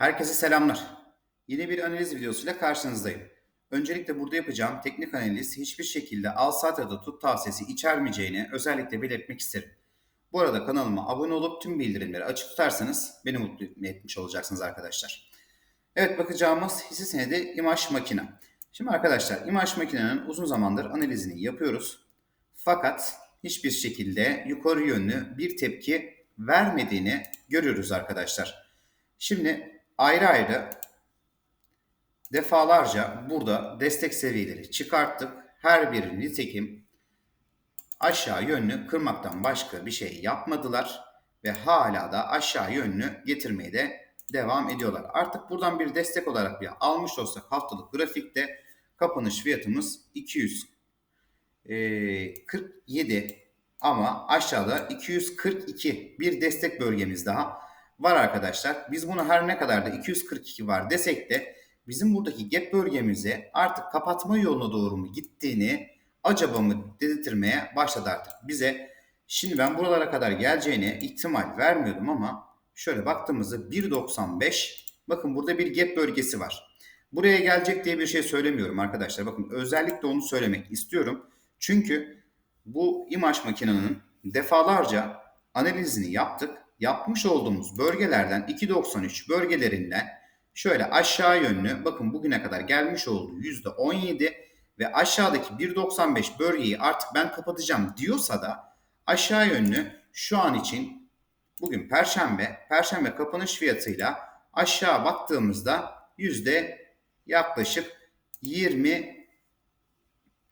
Herkese selamlar. Yeni bir analiz videosuyla karşınızdayım. Öncelikle burada yapacağım teknik analiz hiçbir şekilde al sat ya da tut tavsiyesi içermeyeceğini özellikle belirtmek isterim. Bu arada kanalıma abone olup tüm bildirimleri açık tutarsanız beni mutlu etmiş olacaksınız arkadaşlar. Evet bakacağımız hisse senedi İmaj Makina. Şimdi arkadaşlar İmaj Makina'nın uzun zamandır analizini yapıyoruz. Fakat hiçbir şekilde yukarı yönlü bir tepki vermediğini görüyoruz arkadaşlar. Şimdi ayrı ayrı defalarca burada destek seviyeleri çıkarttık. Her biri nitekim aşağı yönlü kırmaktan başka bir şey yapmadılar ve hala da aşağı yönlü getirmeye de devam ediyorlar. Artık buradan bir destek olarak bir almış olsak haftalık grafikte kapanış fiyatımız 247 ama aşağıda 242 bir destek bölgemiz daha var arkadaşlar. Biz bunu her ne kadar da 242 var desek de bizim buradaki gap bölgemizi artık kapatma yoluna doğru mu gittiğini acaba mı dedirtmeye başladı artık bize. Şimdi ben buralara kadar geleceğine ihtimal vermiyordum ama şöyle baktığımızda 1.95 bakın burada bir gap bölgesi var. Buraya gelecek diye bir şey söylemiyorum arkadaşlar. Bakın özellikle onu söylemek istiyorum. Çünkü bu imaj makinenin defalarca analizini yaptık. Yapmış olduğumuz bölgelerden 2.93 bölgelerinden şöyle aşağı yönlü bakın bugüne kadar gelmiş olduğu %17 ve aşağıdaki 1.95 bölgeyi artık ben kapatacağım diyorsa da aşağı yönlü şu an için bugün perşembe, perşembe kapanış fiyatıyla aşağı baktığımızda yüzde yaklaşık 20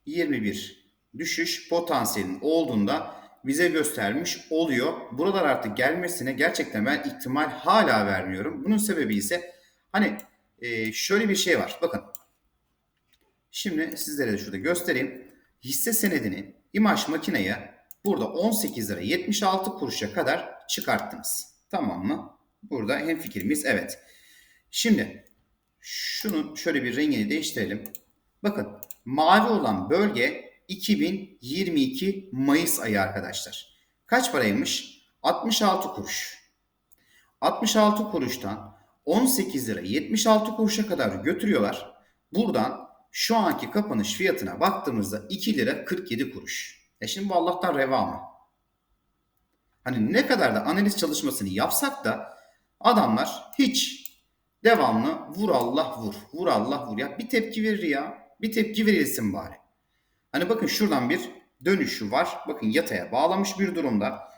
21 düşüş potansiyelinin olduğunda bize göstermiş oluyor. Buralar artık gelmesine gerçekten ben ihtimal hala vermiyorum. Bunun sebebi ise hani e, şöyle bir şey var. Bakın şimdi sizlere de şurada göstereyim. Hisse senedini imaj makineye burada 18 lira 76 kuruşa kadar çıkarttınız. Tamam mı? Burada hem fikrimiz evet. Şimdi şunun şöyle bir rengini değiştirelim. Bakın mavi olan bölge 2022 Mayıs ayı arkadaşlar. Kaç paraymış? 66 kuruş. 66 kuruştan 18 lira 76 kuruşa kadar götürüyorlar. Buradan şu anki kapanış fiyatına baktığımızda 2 lira 47 kuruş. E şimdi bu Allah'tan reva mı? Hani ne kadar da analiz çalışmasını yapsak da adamlar hiç devamlı vur Allah vur, vur Allah vur. Ya bir tepki verir ya. Bir tepki verilsin bari. Hani bakın şuradan bir dönüşü var. Bakın yataya bağlamış bir durumda.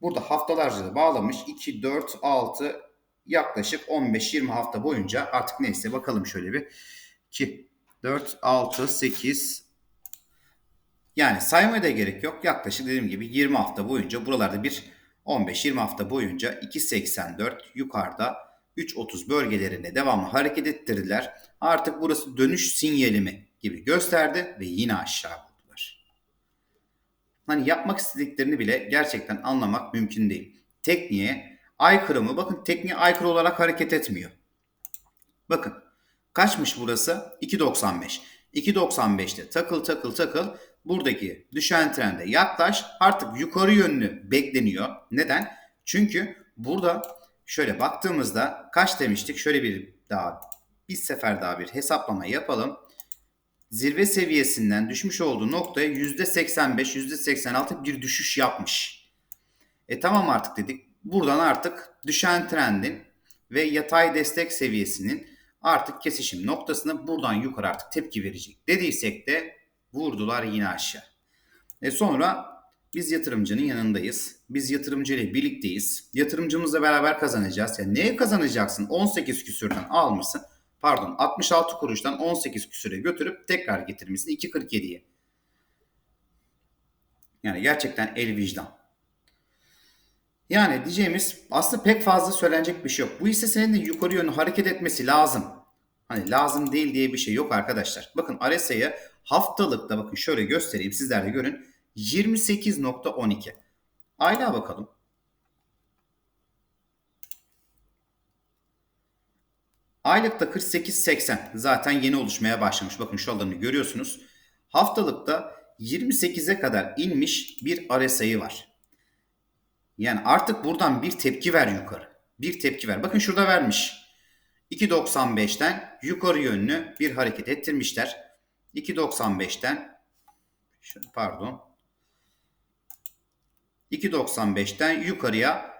Burada haftalarca bağlamış. 2, 4, 6 yaklaşık 15-20 hafta boyunca artık neyse bakalım şöyle bir. 2, 4, 6, 8 yani saymaya da gerek yok. Yaklaşık dediğim gibi 20 hafta boyunca buralarda bir 15-20 hafta boyunca 2.84 yukarıda 3.30 bölgelerinde devamlı hareket ettirdiler. Artık burası dönüş sinyali mi gibi gösterdi ve yine aşağı vurdular. Hani yapmak istediklerini bile gerçekten anlamak mümkün değil. Tekniğe aykırı mı? Bakın tekniğe aykırı olarak hareket etmiyor. Bakın kaçmış burası? 2.95. 2.95'te takıl takıl takıl buradaki düşen trende yaklaş artık yukarı yönlü bekleniyor. Neden? Çünkü burada şöyle baktığımızda kaç demiştik? Şöyle bir daha bir sefer daha bir hesaplama yapalım zirve seviyesinden düşmüş olduğu noktaya %85, %86 bir düşüş yapmış. E tamam artık dedik. Buradan artık düşen trendin ve yatay destek seviyesinin artık kesişim noktasına buradan yukarı artık tepki verecek dediysek de vurdular yine aşağı. E sonra biz yatırımcının yanındayız. Biz yatırımcı ile birlikteyiz. Yatırımcımızla beraber kazanacağız. Yani neye kazanacaksın? 18 küsürden almışsın pardon 66 kuruştan 18 küsüre götürüp tekrar getirmişsin 2.47'ye. Yani gerçekten el vicdan. Yani diyeceğimiz aslında pek fazla söylenecek bir şey yok. Bu hisse senin de yukarı yönlü hareket etmesi lazım. Hani lazım değil diye bir şey yok arkadaşlar. Bakın RSI'ye haftalıkta bakın şöyle göstereyim sizler de görün. 28.12. Aylığa bakalım. Aylıkta 48.80 zaten yeni oluşmaya başlamış. Bakın şu alanı görüyorsunuz. Haftalıkta 28'e kadar inmiş bir RSI var. Yani artık buradan bir tepki ver yukarı. Bir tepki ver. Bakın şurada vermiş. 2.95'ten yukarı yönlü bir hareket ettirmişler. 2.95'ten şöyle pardon 2.95'ten yukarıya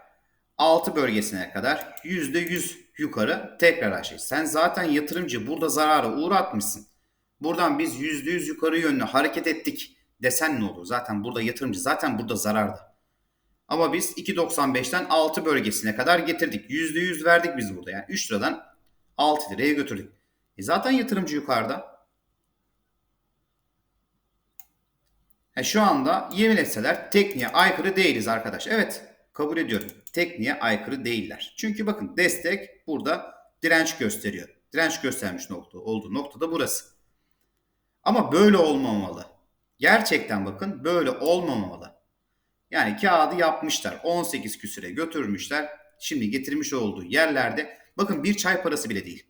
6 bölgesine kadar %100 yukarı tekrar aşağı. Sen zaten yatırımcı burada zarara uğratmışsın. Buradan biz %100 yukarı yönlü hareket ettik desen ne olur? Zaten burada yatırımcı zaten burada zararda. Ama biz 2.95'ten 6 bölgesine kadar getirdik. %100 verdik biz burada. Yani 3 liradan 6 liraya götürdük. E zaten yatırımcı yukarıda. E şu anda yemin etseler tekniğe aykırı değiliz arkadaş. Evet kabul ediyorum. Tekniğe aykırı değiller. Çünkü bakın destek burada direnç gösteriyor. Direnç göstermiş nokta olduğu noktada burası. Ama böyle olmamalı. Gerçekten bakın böyle olmamalı. Yani kağıdı yapmışlar. 18 küsüre götürmüşler. Şimdi getirmiş olduğu yerlerde bakın bir çay parası bile değil.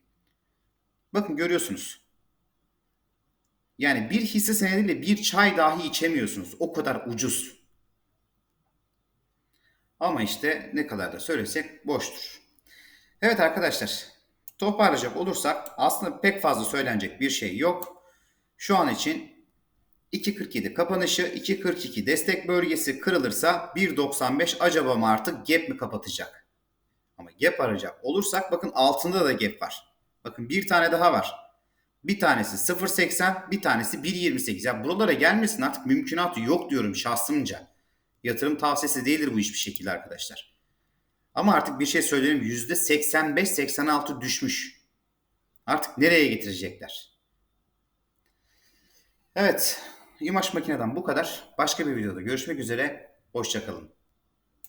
Bakın görüyorsunuz. Yani bir hisse senediyle bir çay dahi içemiyorsunuz. O kadar ucuz. Ama işte ne kadar da söylesek boştur. Evet arkadaşlar toparlayacak olursak aslında pek fazla söylenecek bir şey yok. Şu an için 2.47 kapanışı 2.42 destek bölgesi kırılırsa 1.95 acaba mı artık gap mi kapatacak? Ama gap arayacak olursak bakın altında da gap var. Bakın bir tane daha var. Bir tanesi 0.80 bir tanesi 1.28. Ya buralara gelmesin artık mümkünatı yok diyorum şahsımca. Yatırım tavsiyesi değildir bu hiçbir şekilde arkadaşlar. Ama artık bir şey söyleyeyim %85-86 düşmüş. Artık nereye getirecekler? Evet. İmaj makineden bu kadar. Başka bir videoda görüşmek üzere. Hoşçakalın.